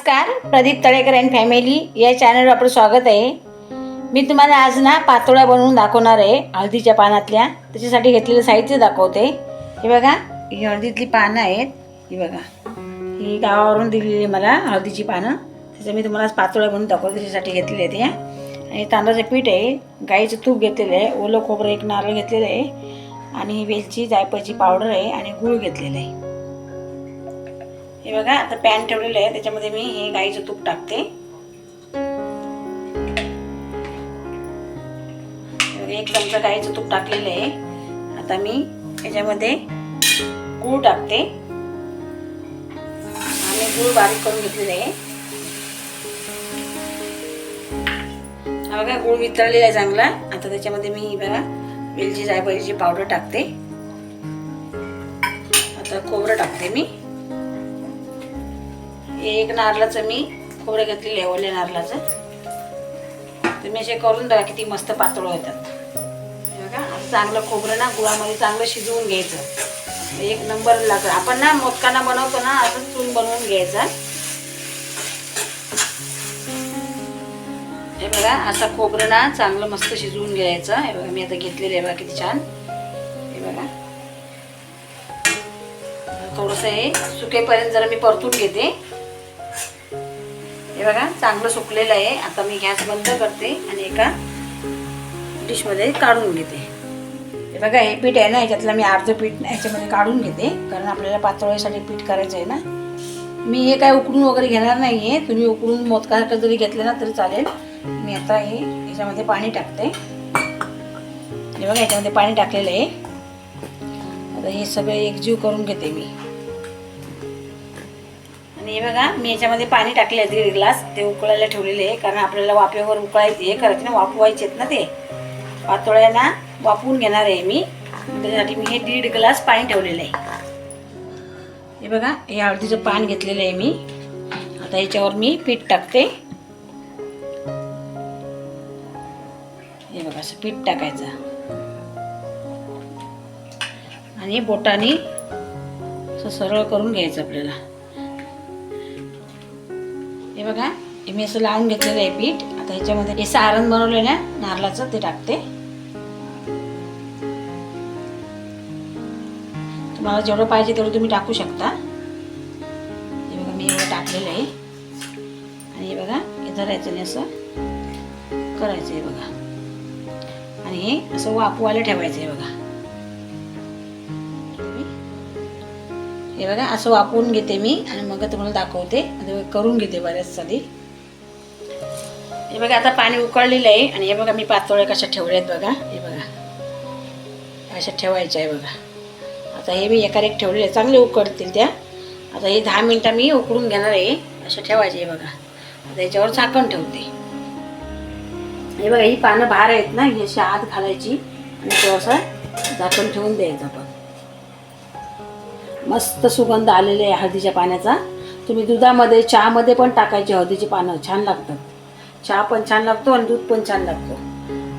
नमस्कार Pradeep Talekar and family या चॅनलवर आपलं स्वागत आहे. मी तुम्हाला आज ना पातोळ्या बनवून दाखवणार आहे हळदीच्या पानातल्या. त्याच्यासाठी घेतलेलं साहित्य दाखवते. हे बघा ही हळदीतली पानं आहेत. ही बघा ही गावावरून दिलेली मला हळदीची पानं. त्याचं मी तुम्हाला आज पातोळ्या बनवून दाखवते त्याच्यासाठी घेतलेले आहेत या आणि तांदळाचं पीठ आहे गाईचं तूप घेतलेलं आहे ओलं खोबरं एक नारळ घेतलेलं आहे आणि वेलची जायफळची पावडर आहे आणि गूळ घेतलेलं आहे. हे बघा आता पॅन ठेवलेलं आहे. त्याच्यामध्ये मी हे गाईचं तूप टाकते. एक चमचा गाईचं तूप टाकलेलं आहे. आता मी त्याच्यामध्ये गूळ टाकते. आणि गूळ बारीक करून घेतलेलं आहे. हा बघा गूळ वितळलेला आहे चांगला. आता त्याच्यामध्ये मी बघा वेलची जायफळची पावडर टाकते. आता खोबरं टाकते मी. एक नारळाचं मी खोबरं घेतलेलं आहे ओल्या नारळाचं. तुम्ही असे करून बघा किती मस्त पातळ होतात. बघा चांगलं खोबरं ना गुळामध्ये चांगलं शिजवून घ्यायचं. एक नंबर लागतं आपण ना मोदकांना बनवतो ना असं चून बनवून घ्यायचा. हे बघा असं खोबरं ना चांगलं मस्त शिजवून घ्यायचं. हे बघा मी आता घेतलेलं आहे बघा किती छान. हे बघा. थोडंसं हे सुकेपर्यंत जरा मी परतून घेते. हे बघा चांगलं सुकलेलं आहे. आता मी गॅस बंद करते आणि एका डिशमध्ये काढून घेते. हे बघा हे पीठ आहे ना ह्याच्यातलं मी अर्धं पीठ याच्यामध्ये काढून घेते. कारण आपल्याला पातोळ्यासाठी पीठ करायचं आहे ना. मी हे काय उकडून वगैरे घेणार नाही आहे तुम्ही उकडून मोदकासारखं जरी घेतलं ना तरी चालेल. मी आता हे याच्यामध्ये पाणी टाकते. हे बघा याच्यामध्ये पाणी टाकलेलं आहे. आता हे सगळं एकजीव करून घेते मी. आणि हे बघा मी याच्यामध्ये पाणी टाकले आहे दीड ग्लास. ते उकळायला ठेवलेले आहे कारण आपल्याला वाफेवर उकळायचे हे करायचे ना वाफवायचे आहेत ना ते. पातोळ्यांना वाफवून घेणार आहे मी. त्याच्यासाठी मी हे दीड ग्लास पाणी ठेवलेलं आहे. हे बघा हे हळदीचं पान घेतलेलं आहे मी. आता याच्यावर मी पीठ टाकते. हे बघा असं पीठ टाकायचं. आणि बोटाने असं सरळ करून घ्यायचं आपल्याला. हे बघा हे मी असं लावून घेतलेलं आहे पीठ. आता ह्याच्यामध्ये हे सारण बनवलं ना नारळाचं ते टाकते. तुम्हाला जेवढं पाहिजे तेवढं तुम्ही टाकू शकता. हे बघा मी एवढं टाकलेलं आहे. आणि हे बघा हे धरायचं नाही असं. करायचं आहे बघा. आणि हे असं वापवायला ठेवायचं आहे बघा. हे बघा असं वापरून घेते मी आणि मग तुम्हाला दाखवते. आणि करून घेते बऱ्याच साधी हे बघा आता पाणी उकळलेलं आहे आणि हे बघा मी पातोळ्या कशा ठेवल्या आहेत बघा. हे बघा. अशा ठेवायच्या आहे बघा. आता हे मी एका एक ठेवलेले आहे. चांगले उकडतील त्या. आता हे दहा मिनटं मी उकडून घेणार आहे. अशा ठेवायचे आहे बघा. आता याच्यावर झाकण ठेवते. हे बघा ही पानं बाहेर आहेत ना ही अशी आत घालायची आणि थोडंसं झाकण ठेवून द्यायचं आपण. मस्त सुगंध आलेले आहे हळदीच्या पाण्याचा. तुम्ही दुधामध्ये चहामध्ये पण टाकायचे हळदीची पानं. छान लागतात. चहा पण छान लागतो आणि दूध पण छान लागतं.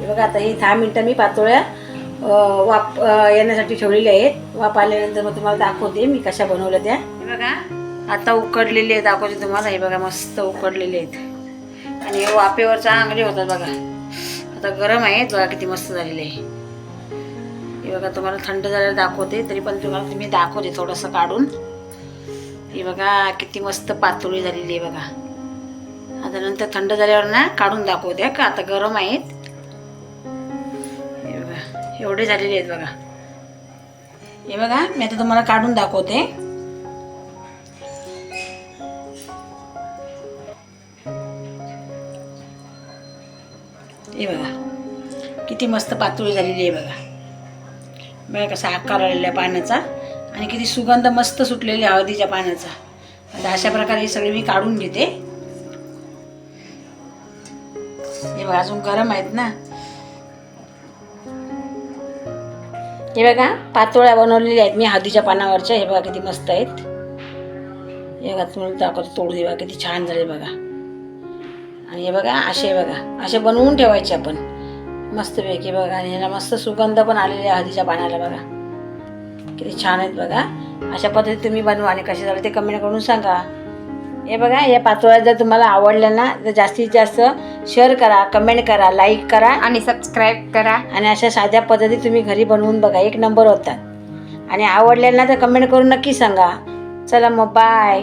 हे बघा आता ही दहा मिनटं मी पातोळ्या वाप येण्यासाठी ठेवलेल्या आहेत. वाप आल्यानंतर मग तुम्हाला दाखवते मी कशा बनवल्या त्या. हे बघा. आता उकडलेले आहेत दाखवते तुम्हाला. हे बघा मस्त उकडलेले आहेत. आणि हे वाफेवर चांगले होतात बघा. आता गरम आहेत बघा किती मस्त झालेले आहे. हे बघा तुम्हाला थंड झाल्यावर दाखवते तरी पण तुम्हाला तुम्ही दाखवते थोडंसं काढून. हे बघा किती मस्त पातोळी झालेली आहे बघा. आता नंतर थंड झाल्यावर ना काढून दाखवते का? आता गरम आहेत. हे बघा एवढे झालेले आहेत बघा. हे बघा मी आता तुम्हाला काढून दाखवते. हे बघा किती मस्त पातोळी झालेली आहे बघा. बघा कसा आकार आलेला पाण्याचा आणि किती सुगंध मस्त सुटलेली आहे हळदीच्या पाण्याचा आता अशा प्रकारे हे सगळे मी काढून घेते. हे बघा अजून गरम आहेत ना. हे बघा पातोळ्या बनवलेल्या आहेत मी हळदीच्या पानावरच्या. हे बघा किती मस्त आहेत. हे बघा तुम्हाला दाखवतो तोडू दे बघा किती छान झाले बघा. आणि हे बघा असे बघा असे बनवून ठेवायचे आपण. मस्तपैकी बघा. आणि ह्याला मस्त सुगंध पण आलेले आहे हळदीच्या पानाला बघा. किती छान आहेत बघा. अशा पद्धतीत तुम्ही बनवा आणि कसे झाले ते कमेंट करून सांगा. हे बघा या पातोळ्या जर तुम्हाला आवडल्या ना तर जास्तीत जास्त शेअर करा कमेंट करा लाईक करा. आणि सबस्क्राईब करा. आणि अशा साध्या पद्धती तुम्ही घरी बनवून बघा. एक नंबर होतात. आणि आवडल्या ना तर कमेंट करून नक्की सांगा. चला मग बाय